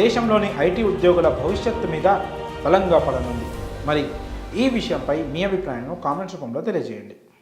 దేశంలోని ఐటీ ఉద్యోగుల భవిష్యత్తు మీద బలంగా పడనుంది. మరి ఈ విషయంపై మీ అభిప్రాయాన్ని కామెంట్స్ రూపంలో తెలియజేయండి.